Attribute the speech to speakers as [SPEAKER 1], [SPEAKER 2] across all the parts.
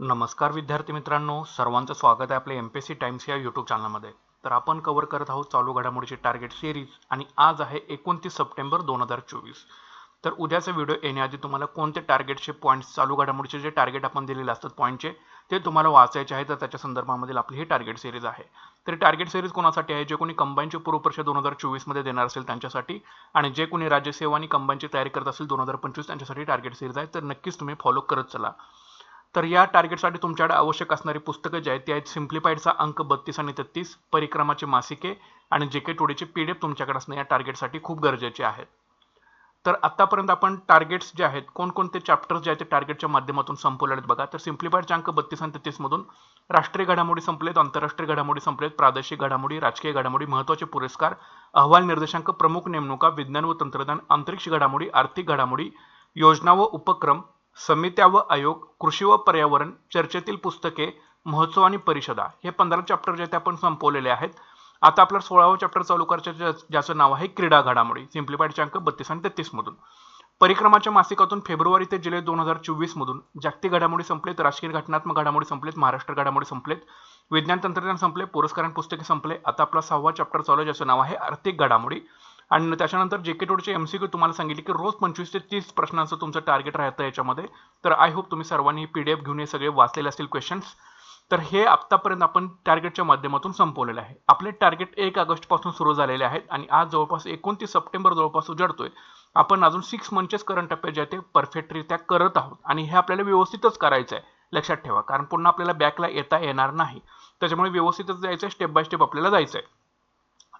[SPEAKER 1] नमस्कार विद्यार्थी मित्रांनो सर्वांचं स्वागत आहे आपल्या एम पी सी टाइम्स या यूट्यूब चॅनलमध्ये तर आपण कव्हर करत आहोत चालू घडामोडीची टार्गेट सिरीज आणि आज आहे एकोणतीस सप्टेंबर दोन हजार चोवीस. तर उद्याचा व्हिडिओ येण्याआधी तुम्हाला कोणते टार्गेटचे पॉईंट्स चालू घडामोडीचे जे टार्गेट आपण दिलेले असतात पॉईंटचे ते तुम्हाला वाचायचे आहे. तर त्याच्या संदर्भामधील आपली ही टार्गेट सिरीज आहे. तर टार्गेट सिरीज कोणासाठी आहे? जे कोणी कंबाईनची पूर्व परीक्षा दोन हजार चोवीसमध्ये देणार असेल त्यांच्यासाठी आणि जे कोणी राज्यसेवा आणि कंबाईनची तयारी करत असेल दोन हजार पंचवीस त्यांच्यासाठी टार्गेट सिरीज आहे. तर नक्कीच तुम्ही फॉलो करत चला. तर या टार्गेटसाठी तुमच्याकडे आवश्यक असणारी पुस्तकं जी आहेत ती आहेत सिम्प्लिफाईडचा अंक बत्तीस आणि तेहतीस परिक्रमाचे मासिके आणि जे के टोडीचे पी डी एफ तुमच्याकडे असणं या टार्गेटसाठी खूप गरजेचे आहेत तर आतापर्यंत आपण टार्गेट्स जे आहेत कोणकोणते चॅप्टर्स जे आहेत ते टार्गेटच्या माध्यमातून संपवले आहेत बघा. तर सिम्प्लिफाईडचे अंक बत्तीस आणि तेहतीसमधून राष्ट्रीय घडामोडी संपलेत आंतरराष्ट्रीय घडामोडी संपलेत प्रादेशिक घडामोडी राजकीय घडामोडी महत्त्वाचे पुरस्कार अहवाल निर्देशांक प्रमुख नेमणुका विज्ञान व तंत्रज्ञान अंतरिक्ष घडामोडी आर्थिक घडामोडी योजना व उपक्रम समित्या व आयोग कृषी व पर्यावरण चर्चेतील पुस्तके महोत्सव आणि परिषदा हे पंधरा चॅप्टर जे ते आपण संपवलेले आहेत. आता आपलं सोळावं चॅप्टर चालू करायचं ज्या- ज्याचं नाव आहे क्रीडा घडामोडी सिम्प्लिफाईडचे अंक बत्तीस आणि तेहतीस मधून. परिक्रमाच्या मासिकातून फेब्रुवारी ते जुलै दोन हजार चोवीस मधून जागतिक घडामोडी संपलेत राजकीय घटनात्मक घडामोडी संपलेत महाराष्ट्र घडामोडी संपलेत विज्ञान तंत्रज्ञान संपले पुरस्कार आणि पुस्तके संपले. आता आपला सहावा चॅप्टर चालू आहे ज्याचं नाव आहे आर्थिक घडामोडी. आणि त्याच्यानंतर जे के टोडचे एम सी क्यू तुम्हाला सांगितले की रोज पंचवीस ते तीस प्रश्नांचं तुमचं टार्गेट राहतं याच्यामध्ये. तर आय होप तुम्ही सर्वांनी पी डी एफ घेऊन हे सगळे वाचलेले असतील क्वेश्चन्स तर हे आत्तापर्यंत आपण टार्गेटच्या माध्यमातून संपवलेलं आहे. आपले टार्गेट एक ऑगस्टपासून सुरू झालेले आहेत आणि आज जवळपास एकोणतीस सप्टेंबर जवळपास उजडतोय. आपण अजून सिक्स मंथचेच करंट अफेअर जे आहे ते परफेक्टरित्या करत आहोत आणि हे आपल्याला व्यवस्थितच करायचं आहे. लक्षात ठेवा कारण पुन्हा आपल्याला बॅकला येता येणार नाही. त्याच्यामुळे व्यवस्थितच जायचं आहे स्टेप बाय स्टेप आपल्याला जायचं आहे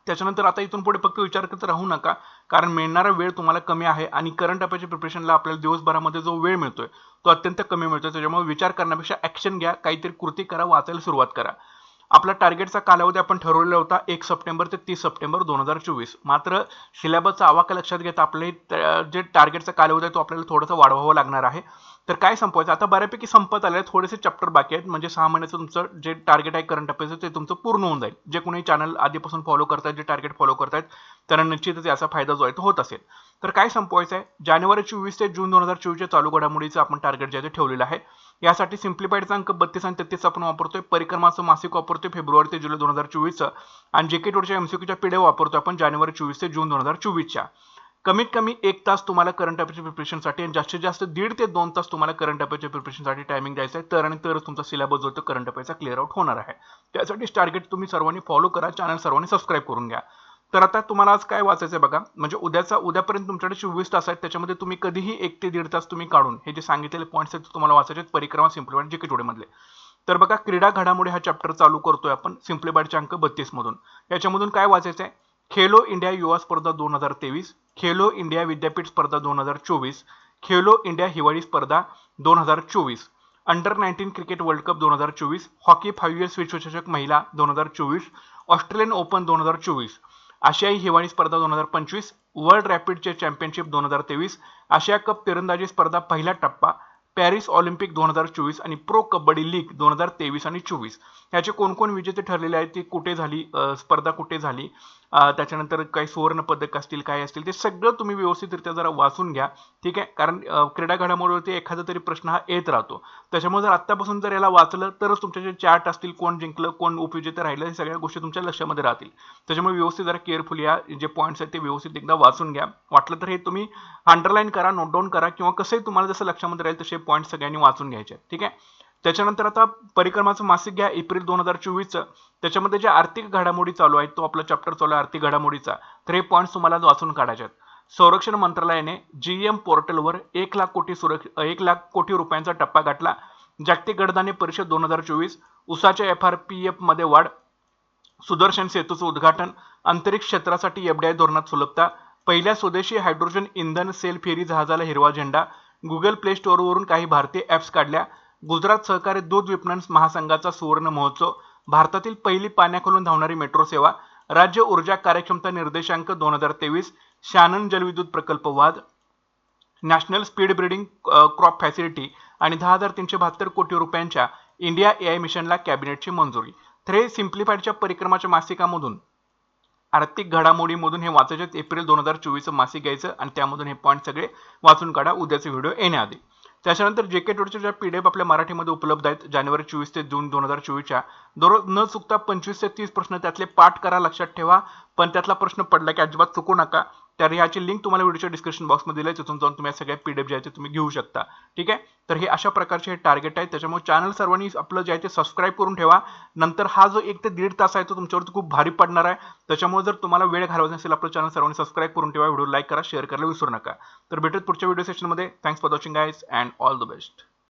[SPEAKER 1] त्याच्यानंतर आता इथून पुढे फक्त विचार करत राहू नका. कारण मिळणारा वेळ तुम्हाला कमी आहे आणि करंट अफेअरच्या प्रिपरेशनला आपल्याला दिवसभरामध्ये जो वेळ मिळतोय तो अत्यंत कमी मिळतोय. त्याच्यामुळे विचार करण्यापेक्षा ऍक्शन घ्या. काहीतरी कृती करा वाचायला सुरुवात करा. आपला टार्गेटचा कालावधी आपण ठरवलेला होता एक सप्टेंबर ते तीस सप्टेंबर दोन हजार चोवीस. मात्र सिलेबसचा आवाका लक्षात घेता आपले जे टार्गेटचा कालावधी आहे तो आपल्याला थोडासा वाढवावा लागणार आहे. तर काय संपवायचं? आता बऱ्यापैकी संपत आले थोडेसे चॅप्टर बाकी आहेत. म्हणजे सहा महिन्याचं तुमचं जे टार्गेट आहे करंट अफेअर्सचं ते तुमचं पूर्ण होऊन जाईल. जे कोणी चॅनल आधीपासून फॉलो करतात जे टार्गेट फॉलो करतात त्यांना निश्चितच याचा फायदा जो आहे तो होत असेल. तर काय संपवायचं आहे जानेवारी चोवीस ते जून दोन हजार चोवीसच्या चालू घडामोडीचं आपण टार्गेट जे आहे ते ठेवलेलं आहे. यासाठी सिम्प्लिफाईडचा अंक बत्तीस आणि तेहतीस आपण वापरतोय. परिक्रमाचं मासिक वापरतोय फेब्रुवारी ते जुलै दोन हजार चोवीसचं. आणि जे के टोडच्या एमसीक्यूच्या पिढ्या वापरतोय आपण जानेवारी चोवीस ते जून दोन हजार चोवीसच्या. कमीत कमी एक तास तुम्हाला करंट अफेअरच्या प्रिपरेशनसाठी आणि जास्तीत जास्त दीड ते दोन तास तुम्हाला करंट अफेअरच्या प्रिपरेशनसाठी टायमिंग द्यायचं आहे. तर आणि तरच तुमचा सिलेबस जो तो करंट अफेअरचा क्लिअर आउट होणार आहे. त्यासाठी टार्गेट तुम्ही सर्वांनी फॉलो करा. चॅनल सर्वांनी सबस्क्राईब करून घ्या. तर आता तुम्हाला आज काय वाचायचं आहे बघा. म्हणजे उद्याचा उद्यापर्यंत तुमच्याकडे चोवीस तास आहेत. त्याच्यामध्ये तुम्ही कधीही एक ते दीड तास तुम्ही काढून हे जे सांगितलेले पॉईंट्स आहेत तुम्हाला वाचायचे आहेत. परिक्रमा सिम्प्लिफाईड जे के तर बघा क्रीडा घडामोडी हा चॅप्टर चालू करतोय आपण. सिम्प्लिफाईडचे अंक बत्तीस मधून. याच्यामधून काय वाचायचं आहे खेलो इंडिया युवा स्पर्धा दोन हजार तेवीस खेलो इंडिया विद्यापीठ स्पर्धा दोन हजार चोवीस खेलो इंडिया हिवाळी स्पर्धा दोन हजार चोवीस under nineteen cricket world cup दोन हजार चोवीस हॉकी फाईव्ह इयर्स विश्वचषक महिला दोन हजार चोवीस ऑस्ट्रेलियन ओपन दोन हजार चोवीस आशियाई हिवाळी स्पर्धा दोन हजार पंचवीस वर्ल्ड रॅपिडचे चॅम्पियनशिप दोन हजार तेवीस आशिया कप तिरंदाजी स्पर्धा पहिला टप्पा पॅरिस ऑलिम्पिक दोन हजार चोवीस आणि प्रो कबड्डी लीग दोन हजार तेवीस आणि चोवीस. याचे कोणकोण विजेते ठरलेले आहेत ती कुठे झाली स्पर्धा कुठे झाली? त्याच्यानंतर काही सुवर्ण पदक असतील काय असतील ते सगळं तुम्ही व्यवस्थितरित्या जरा वाचून घ्या ठीक आहे? कारण क्रीडा घडामोडीवरती एखादा तरी प्रश्न हा येत राहतो. त्याच्यामुळे जर आत्तापासून जर याला वाचलं तरच तुमचे जे चार्ट असतील कोण जिंकलं कोण उपयोजित राहिलं हे सगळ्या गोष्टी तुमच्या लक्षामध्ये राहतील. त्याच्यामुळे व्यवस्थित जरा केअरफुल या जे पॉईंट्स आहेत ते व्यवस्थित एकदा वाचून घ्या. वाटलं तर हे तुम्ही अंडरलाईन करा नोट डाऊन करा किंवा कसंही तुम्हाला जसं लक्षामध्ये राहील तसे पॉईंट सगळ्यांनी वाचून घ्यायचे ठीक आहे? त्याच्यानंतर आता परिक्रमाचं मासिक घ्या एप्रिल दोन हजार चोवीसचं. त्याच्यामध्ये जे आर्थिक घडामोडी चालू आहेत तो आपला चॅप्टर चालू आहे आर्थिक घडामोडीचा. तर हे पॉईंट्स तुम्हाला वाचून काढायचे आहेत. संरक्षण मंत्रालयाने जीएम पोर्टलवर एक लाख कोटी सुरक्ष एक लाख कोटी रुपयांचा टप्पा गाठला. जागतिक गडदाने परिषद दोन हजार चोवीस उसाच्या एफ आर पी एफमध्ये वाढ. सुदर्शन सेतूचं उद्घाटन अंतरिक्ष क्षेत्रासाठी एफडीआय धोरणात सुलभता. पहिल्या स्वदेशी हायड्रोजन इंधन सेल फेरी जहाजाला हिरवा झेंडा. गुगल प्ले स्टोअरवरून काही भारतीय ॲप्स काढल्या. गुजरात सहकारी दूध विपणन महासंघाचा सुवर्ण महोत्सव भारतातील पहिली पाण्याखालून धावणारी मेट्रो सेवा राज्य ऊर्जा कार्यक्षमता निर्देशांक दोन हजार तेवीस शानन जलविद्युत प्रकल्प वाद national speed breeding crop facility आणि दहा हजार तीनशे बहात्तर कोटी रुपयांच्या इंडिया ए आय मिशनला कॅबिनेटची मंजुरी. तर हे सिम्प्लिफाईडच्या परिक्रमाच्या मासिकामधून आर्थिक घडामोडीमधून हे वाचायचे एप्रिल दोन हजार चोवीसचं मासिक घ्यायचं आणि त्यामधून हे पॉईंट सगळे वाचून काढा. उद्याचे व्हिडिओ येण्याआधी. त्याच्यानंतर जे के टोडच्या ज्या पी डी एफ आपल्या मराठीमध्ये उपलब्ध आहेत जानेवारी चोवीस ते जून दोन हजार चोवीसच्या दररोज न चुकता पंचवीस ते तीस प्रश्न त्यातले पाठ करा लक्षात ठेवा. पण त्यातला प्रश्न पडला की अजिबात चुकू नका. तर ह्याची लिंक तुम्हाला व्हिडिओच्या डिस्क्रिप्शन बॉक्समध्ये दिली आहे. तिथून जाऊन तुम्ही या सगळ्या पी डी एफ जे आहे ते तुम्ही घेऊ शकता. ठीक आहे? तर हे अशा प्रकारचे हे टार्गेट आहे त्याच्यामुळे चॅनल सर्वांनी आपलं जे आहे ते सबस्क्राईब करून ठेवा. नंतर हा जो एक ते दीड तास आहे तो तुमच्यावरती खूप भारी पडणार आहे. त्याच्यामुळे जर तुम्हाला वेळ घालवायचा असेल आपलं चॅनल सर्वांनी सबस्क्राईब करून ठेवा. व्हिडिओ लाईक करा शेअर करायला विसरू नका. तर भेटत पुढच्या व्हिडिओ सेशनमध्ये thanks for watching guys and all the best